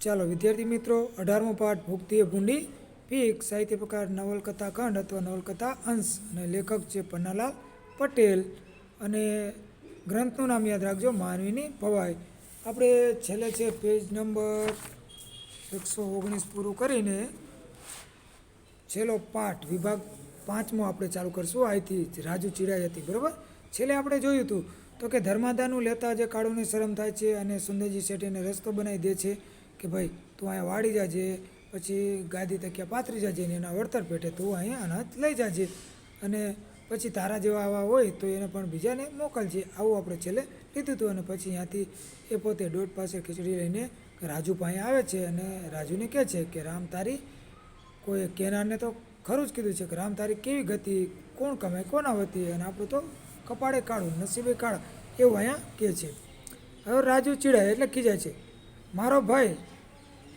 ચાલો, વિદ્યાર્થી મિત્રો, અઢારમો પાઠ ભૂખતીએ ભૂંડી, પીક, સાહિત્ય પ્રકાર, નવલકથા ખંડ અથવા નવલકથા, અંશ અને લેખક છે પન્નાલાલ પટેલ. અને ગ્રંથનું નામ યાદ રાખજો, માનવીની ભવાઈ. આપણે છેલ્લે છે પેજ નંબર એકસો ઓગણીસ પૂરું કરીને છેલ્લો પાઠ, વિભાગ પાંચમો આપણે ચાલુ કરશું. અહીંથી રાજુ ચીડાઈ હતી, બરાબર? છેલ્લે આપણે જોયું હતું, તો કે ધર્માદાનું લેતા જે કાળુને શરમ થાય છે અને સુંદરજી શેઠીને રસ્તો બનાવી દે છે કે ભાઈ, તું અહીંયા વાળી જાજે, પછી ગાદી તકિયા પાથરી જાજે ને એના વળતર પેટે તું અહીંયા અનાજ લઈ જાજે. અને પછી તારા જેવા આવા હોય તો એને પણ બીજાને મોકલજે. આવું આપણે છેલ્લે લીધું હતું અને પછી ત્યાંથી એ પોતે દોઢ પાસે ખીચડી લઈને રાજુ પાસે આવે છે અને રાજુને કહે છે કે, રામ તારી કોઈ કેનારને તો ખરું જ કીધું છે કે, રામ તારી કેવી ગતિ, કોણ કમાય કોના વતી અને આપણું તો કપાળે કાળું, નસીબે કાળ. એવું અહીંયા કહે છે. હવે રાજુ ચીડાય એટલે ખીજાય છે. મારો ભાઈ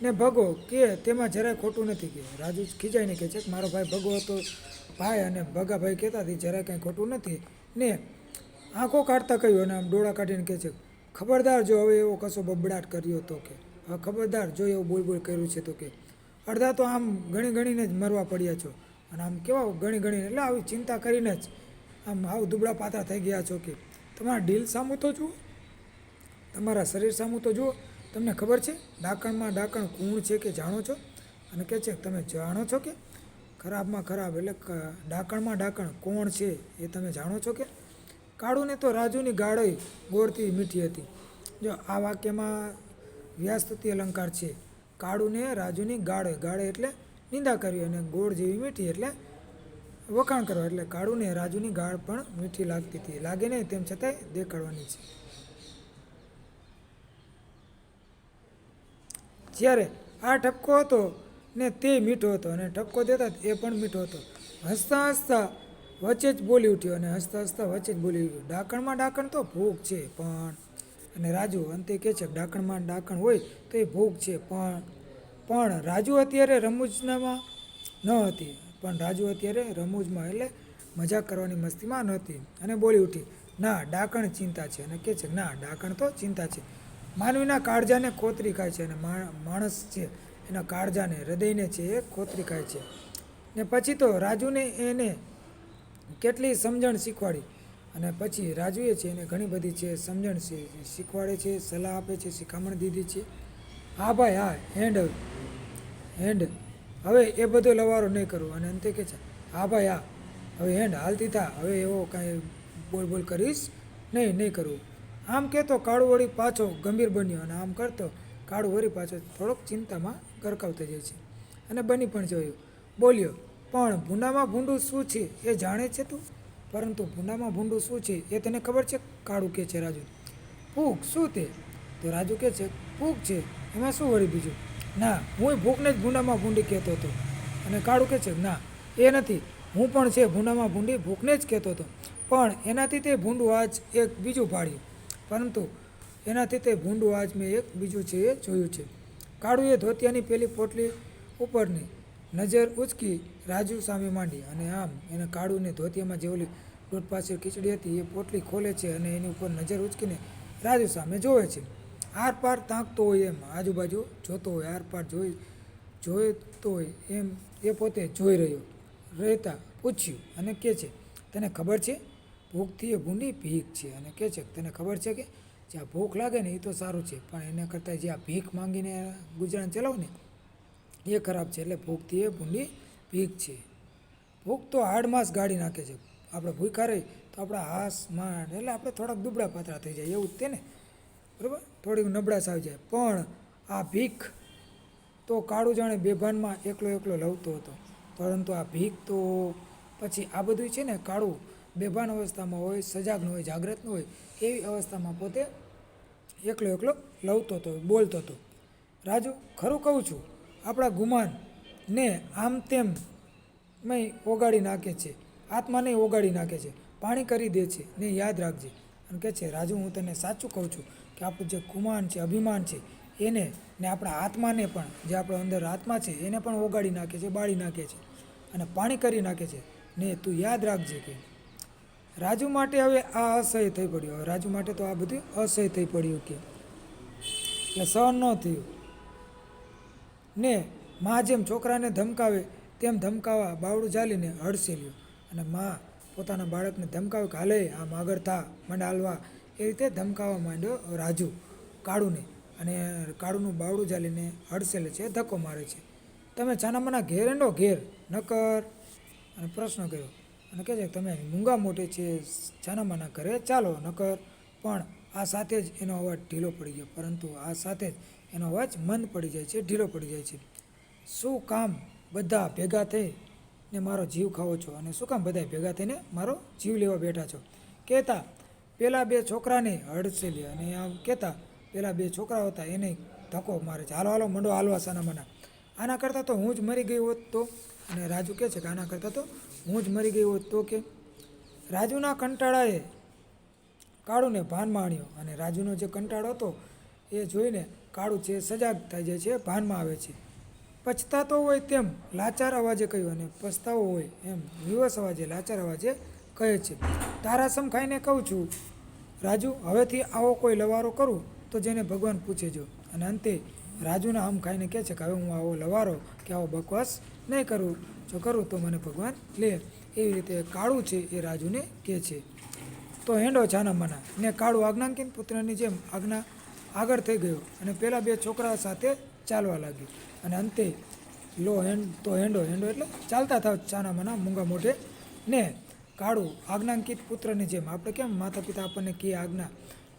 ને ભગો કે તેમાં જરાય ખોટું નથી કે. રાજુ ખીજાઈને કહે છે કે મારો ભાઈ ભગો હતો, ભાઈ અને ભગાભાઈ કહેતા હતી, જરાય કાંઈ ખોટું નથી. ને આંખો કાઢતા કહ્યું અને આમ ડોળા કાઢીને કહે છે, ખબરદાર જો હવે એવો કશો બબડાટ કર્યો તો કે. હવે ખબરદાર જો એવું બોલ બોલ કર્યું છે તો કે. અડધા તો આમ ગણી ગણીને જ મરવા પડ્યા છો. અને આમ કેવા ગણી ગણીને? એટલે આવી ચિંતા કરીને જ આમ આવ દુબળા પાતા થઈ ગયા છો કે. તમારા ડીલ સામું તો જુઓ. તમારા શરીર સામું તો જુઓ. તમને ખબર છે? ડાકણમાં ડાકણ કૂણ છે કે જાણો છો? અને કહે છે, તમે જાણો છો કે? ખરાબમાં ખરાબ એટલે ડાકણમાં ડાકણ કોણ છે એ તમે જાણો છો કે? કાળુને તો રાજુની ગાળોય ગોળતી મીઠી હતી. જો, આ વાક્યમાં વ્યાસ્તુતિ અલંકાર છે. કાળુને રાજુની ગાળે ગાળે એટલે નિંદા કરવી અને ગોળ જેવી મીઠી એટલે વખાણ કરવા એટલે કાળુને રાજુની ગાળ પણ મીઠી લાગતી હતી. લાગે નહીં તેમ છતાંય દેખાડવાની છે. જ્યારે આ ઠપકો હતો ને તે મીઠો હતો અને ઠપકો દેતા એ પણ મીઠો હતો. હસતા હસતા વચ્ચે જ બોલી ઉઠ્યો અને હસતા હસતા વચ્ચે જ બોલી ઉઠ્યો. ડાકણમાં ડાકણ તો ભૂખ છે પણ અને રાજુ અંતે કહે છે, ડાકણમાં ડાકણ હોય તો એ ભૂખ છે પણ પણ રાજુ અત્યારે રમૂજનામાં ન હતી. પણ રાજુ અત્યારે રમૂજમાં એટલે મજાક કરવાની મસ્તીમાં નહોતી અને બોલી ઉઠી, ના, ડાકણ ચિંતા છે. અને કહે છે, ના, ડાકણ તો ચિંતા છે. માનવીના કાળજાને ખોતરી ખાય છે અને માણસ છે, એના કાળજાને, હૃદયને છે એ ખોતરી ખાય છે. ને પછી તો રાજુને એને કેટલી સમજણ શીખવાડી અને પછી રાજુએ છે એને ઘણી બધી છે સમજણ શીખવાડે છે, સલાહ આપે છે, શિખામણ દીધી છે. હા ભાઈ, હા, હેન્ડ હેન્ડ. હવે એ બધો લવારો નહીં કરવો. અને અંતે કે છે, હા ભાઈ, હા, હવે હેન્ડ, હાલતી થા. હવે એવો કાંઈ બોલ બોલ કરીશ? નહીં નહીં કરવું. આમ કહેતો કાળું વળી પાછો ગંભીર બન્યો અને આમ કરતો કાળું વળી પાછો થોડોક ચિંતામાં ગરકાવ થઈ જાય છે. અને બની પણ જોયું. બોલ્યો, પણ ભૂંડામાં ભૂંડું શું છે એ જાણે છે તું? પરંતુ ભૂંડામાં ભૂંડું શું છે એ તને ખબર છે? કાળું કે છે રાજુ. ભૂખ? શું તે? તો રાજુ કહે છે, ભૂખ છે. એમાં શું વળી બીજું? ના, હું ભૂખને જ ભૂંડામાં ભૂંડી કહેતો હતો. અને કાળું કહે છે, ના, એ નથી. હું પણ છે ભૂંડામાં ભૂંડી ભૂખને જ કહેતો હતો. પણ એનાથી તે ભૂંડું આજ એક બીજું પાડ્યું પરંતુ એનાથી તે ભૂંડું આજ મેં એક બીજું છે એ જોયું છે. કાળુએ ધોતિયાની પેલી પોટલી ઉપરની નજર ઉચકી રાજુ સામે માંડી અને આમ એને કાળુને ધોતિયામાં જે ઓલી પાસે ખીચડી હતી, એ પોટલી ખોલે છે અને એની ઉપર નજર ઉચકીને રાજુ સામે જોવે છે. આર પાર તાંકતો હોય એમ, આજુબાજુ જોતો હોય આરપાર જોઈ જોઈતો હોય એમ એ પોતે જોઈ રહ્યો. રહેતા પૂછ્યું અને કહે છે, તને ખબર છે? ભૂખથી એ ભૂંડી ભીખ છે અને કહે છે, તને ખબર છે કે જ્યાં ભૂખ લાગે ને એ તો સારું છે, પણ એના કરતાં જે આ ભીખ માંગીને ગુજરાન ચલાવો ને એ ખરાબ છે એટલે ભૂખથી એ ભૂંડી ભીખ છે. ભૂખ તો હાડમાંસ ગાળી નાખે છે. આપણે ભૂખા રહી તો આપણા હાસ, માંડ, એટલે આપણે થોડાક દુબળા પાતળા થઈ જાય, એવું જ તે બરાબર? થોડીક નબળાશ આવી જાય. પણ આ ભીખ તો કાળું જાણે બેભાનમાં એકલો એકલો લવતો હતો. પરંતુ આ ભીખ તો પછી આ બધું છે ને કાળું બેભાન અવસ્થામાં હોય, સજાગ હોય, જાગ્રત ન હોય, એવી અવસ્થામાં પોતે એકલો એકલો લવતો હતો બોલતો હતો રાજુ, ખરું કહું છું, આપણા ગુમાન ને આમ તેમ મય ઓગાળી નાખે છે, આત્માને ઓગાળી નાખે છે, પાણી કરી દે છે, ને યાદ રાખજે. અને કહે છે, રાજુ, હું તને સાચું કહું છું કે આપણું જે ગુમાન છે, અભિમાન છે, એને ને આપણા આત્માને પણ, જે આપણો અંદર આત્મા છે, એને પણ ઓગાળી નાખે છે, બાળી નાખે છે. અને પાણી કરી નાખે છે. ને તું યાદ રાખજે કે રાજુ માટે હવે આ અસહ્ય થઈ પડ્યું. રાજુ માટે તો આ બધું અસહ્ય થઈ પડ્યું કે. એટલે સહન ન થયું. ને મા જેમ છોકરાને ધમકાવે, તેમ ધમકાવા બાવડું ઝાલીને હડસેલ્યું અને મા પોતાના બાળકને ધમકાવે કે, હાલે આમ આગળ થા, મને હાલવા. એ રીતે ધમકાવવા માંડ્યો રાજુ કાળુને. અને કાળુનું બાવડું ઝાલીને હડસેલે છે, ધક્કો મારે છે. તમે છાનામાના ઘેર એનો ઘેર. નકર. અને પ્રશ્ન કર્યો અને કહે છે, તમે મૂંગા મોટે છે, છાનામાના ઘરે ચાલો, નકર પણ આ સાથે જ એનો અવાજ ઢીલો પડી ગયો પરંતુ આ સાથે જ એનો અવાજ મંદ પડી જાય છે, ઢીલો પડી જાય છે. શું કામ બધા ભેગા થઈ ને મારો જીવ ખાવો છો? અને શું કામ બધા ભેગા થઈને મારો જીવ લેવા બેઠા છો? કહેતા, પેલા બે છોકરાને હડસેલી અને આમ કહેતા, પેલા બે છોકરા હતા, એને ધક્કો મારે છે. હાલો હાલો, મંડો હાલવા સાના મના આના કરતાં તો હું જ મરી ગઈ હોત તો? અને રાજુ કહે છે કે, આના કરતાં તો હું જ મરી ગયો હોત તો કે રાજુના કંટાળાએ કાળુને ભાન માણ્યો અને રાજુનો જે કંટાળો હતો એ જોઈને કાળું છે સજાગ થઈ જાય છે ભાનમાં આવે છે. પછતાતો હોય તેમ લાચાર અવાજે કહ્યું અને પછતાવો હોય એમ વિવસ અવાજે, લાચાર અવાજે કહે છે. તારાસમ ખાઈને કહું છું, રાજુ, હવેથી આવો કોઈ લવારો કરું તો જેને ભગવાન પૂછે જો. અને અંતે રાજુના આમ ખાઈને કહે છે કે હવે હું આવો લવારો કે આવો બકવાસ નહીં કરું. જો કરું તો મને ભગવાન લે. એવી રીતે કાળું છે એ રાજુને કહે છે. તો હેંડો છાના માના. ને કાળું આજ્ઞાંકિત પુત્રની જેમ આજ્ઞા આગળ થઈ ગયો અને પહેલાં બે છોકરા સાથે ચાલવા લાગ્યું. અને અંતે લો હેન્ડ તો હેંડો હેંડો એટલે ચાલતા થાવ ચાના માના મૂંગા મોઢે. ને કાળું આજ્ઞાંકિત પુત્રની જેમ. આપણે કેમ માતા પિતા આપણને કે આજ્ઞા?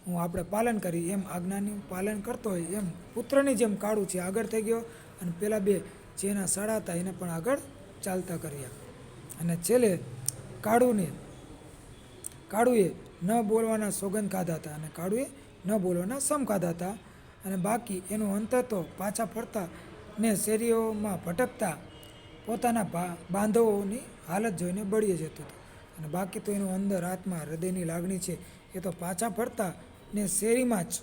હું આપણે પાલન કરી, એમ આજ્ઞાની પાલન કરતો હોય, એમ પુત્રની જેમ કાળું છે, આગળ થઈ ગયો અને પેલા બે જેના સાડા હતા, એને પણ આગળ ચાલતા કર્યા. અને છેલ્લે કાળુને, કાળુએ ન બોલવાના સોગંદ ખાધા હતા અને કાળુએ ન બોલવાના સમ ખાધા હતા. અને બાકી એનું અંતર તો પાછા ફરતા ને શેરીઓમાં ભટકતા પોતાના ભા, બાંધવોની હાલત જોઈને બળીએ જતું હતો. અને બાકી તો એનું અંદર આત્મા હૃદયની લાગણી છે, એ તો પાછા ફરતા ને શેરીમાં જ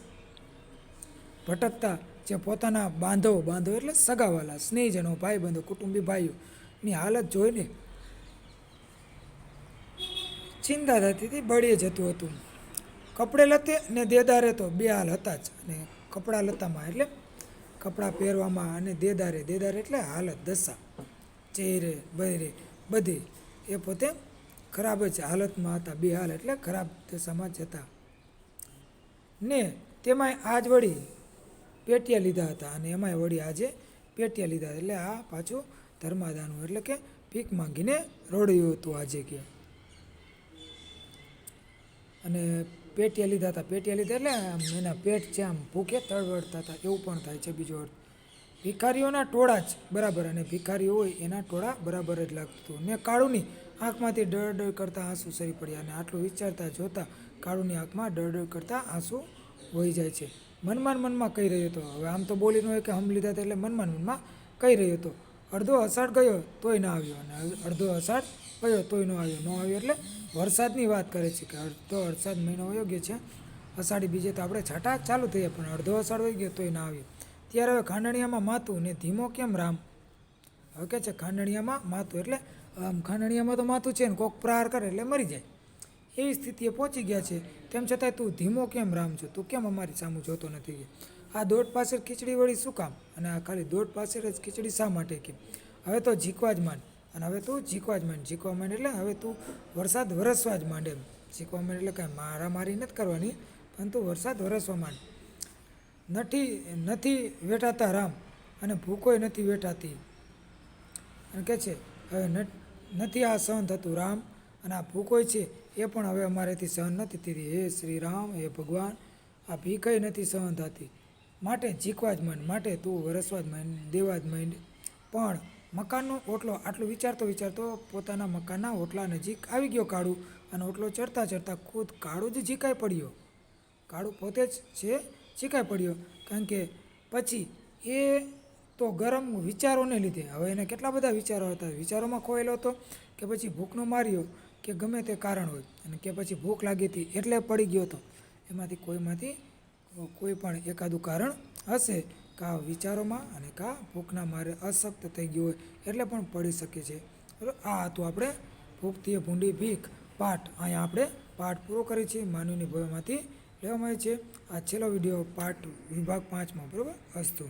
ભટકતા જે પોતાના બાંધવો બાંધવો એટલે સગાવાલા, સ્નેહીજનો, ભાઈબંધો, કુટુંબી ભાઈઓની હાલત જોઈને ચિંતા થતી બળીએ જતું હતું. કપડે લતે ને દેદારે તો બે હાલ હતા જ અને કપડાં લતામાં એટલે કપડાં પહેરવામાં અને દેદારે દેદારે એટલે હાલત દશા. ચહેરે, બહેરે બધી એ પોતે ખરાબ જ હાલતમાં હતા, બે હાલ એટલે ખરાબ દશામાં હતા ને તેમાંય આજ વળી પેટિયા લીધા હતા અને એમાંય વળી આજે પેટિયા લીધા એટલે આ પાછું ધર્માદાનું, એટલે કે ભીખ માંગીને રોડ્યું હતું આજે કે. અને પેટિયા લીધા હતા, પેટિયા લીધા એટલે આમ એના પેટ છે, આમ ભૂખે તળવડતા હતા, એવું પણ થાય છે બીજો અર્થ. ભિખારીઓના ટોળા જ બરાબર અને ભિખારીઓ હોય એના ટોળા બરાબર જ લાગતું ને કાળુની આંખમાંથી ડર ડર કરતા આંસુ સરી પડ્યા અને આટલું વિચારતા જોતા કાળુની આંખમાં ડર ડર કરતા આંસુ વહી જાય છે. મનમાં મનમાં કહી રહ્યો હતો. હવે આમ તો બોલી ન કે હમ લીધા એટલે મનમાં મનમાં કહી રહ્યો હતો. અડધો અષાઢ ગયો તોય ના આવ્યો અને અડધો અષાઢ ગયો તોય ન આવ્યો. ન આવ્યો એટલે વરસાદની વાત કરે છે કે અડધો વરસાદ મહિનો વયો ગયો છે. અષાઢી બીજે તો આપણે છાંટા ચાલુ થઈએ પણ અડધો અષાઢ વહી ગયો તોય ના આવ્યો. ત્યારે હવે ખાંડણિયામાં માતું ને ધીમો કેમ રામ? હવે કે છે ખાંડણિયામાં માતું એટલે આમ ખાંડણીયામાં તો માથું છે ને, કોક પ્રહાર કરે એટલે મરી જાય. એવી સ્થિતિએ પહોંચી ગયા છે. તેમ છતાંય તું ધીમો કેમ રામ છો? તું કેમ અમારી સામું જોતો નથી કે? આ દોઢ પાછળ ખીચડી વળી શું કામ? અને આ ખાલી દોઢ પાછળ જ ખીચડી શા માટે કે? હવે તો જીકવા જ માંડ. અને હવે તું જીકવા જ માંડ. જીકવા માંડ એટલે હવે તું વરસાદ વરસવા જ માંડ જીકવા માંડ એટલે કાંઈ મારા મારી નથી કરવાની પણ તું વરસાદ વરસવા માંડ. નથી નથી વેઠાતા રામ, અને ભૂખોય નથી વેઠાતી. અને કહે છે, હવે ન- નથી આ સહન થતું, રામ. અને આ ભૂખોય છે, એ પણ હવે અમારેથી સહન નથી થતી. હે શ્રી રામ, હે ભગવાન, આ ભીખય નથી સહન થતી. માટે જીકવા જ માંડ, માટે તું વરસવા જ માંડ, દેવા જ માંડ. પણ મકાનનો ઓટલો આટલું વિચારતો વિચારતો પોતાના મકાનના ઓટલા નજીક આવી ગયો કાળું અને ઓટલો ચડતા ચડતા ખુદ કાળું જ ઝીકાઈ પડ્યો. કાળું પોતે જ છે, ઝીકાઈ પડ્યો. કારણ કે પછી એ તો ગરમ વિચારોને લીધે. હવે એને કેટલા બધા વિચારો હતા. વિચારોમાં ખોયેલો હતો કે પછી ભૂખનો માર્યો કે ગમે તે કારણ હોય. અને કે પછી ભૂખ લાગી હતી એટલે પડી ગયો હતો. એમાંથી કોઈમાંથી કોઈ પણ એકાદું કારણ હશે કા વિચારોમાં અને કા ભૂખના મારે અશક્ત થઈ ગયું હોય એટલે પણ પડી શકે છે. આ હતું આપણે ભૂખથી ભૂંડી ભીખ પાઠ. અહીંયા આપણે પાઠ પૂરો કરીએ છીએ. માનવીની ભયમાંથી લેવામાં આવે છે. આ છેલ્લો વીડિયો પાર્ટ વિભાગ પાંચમાં. બરાબર? અસ્તુ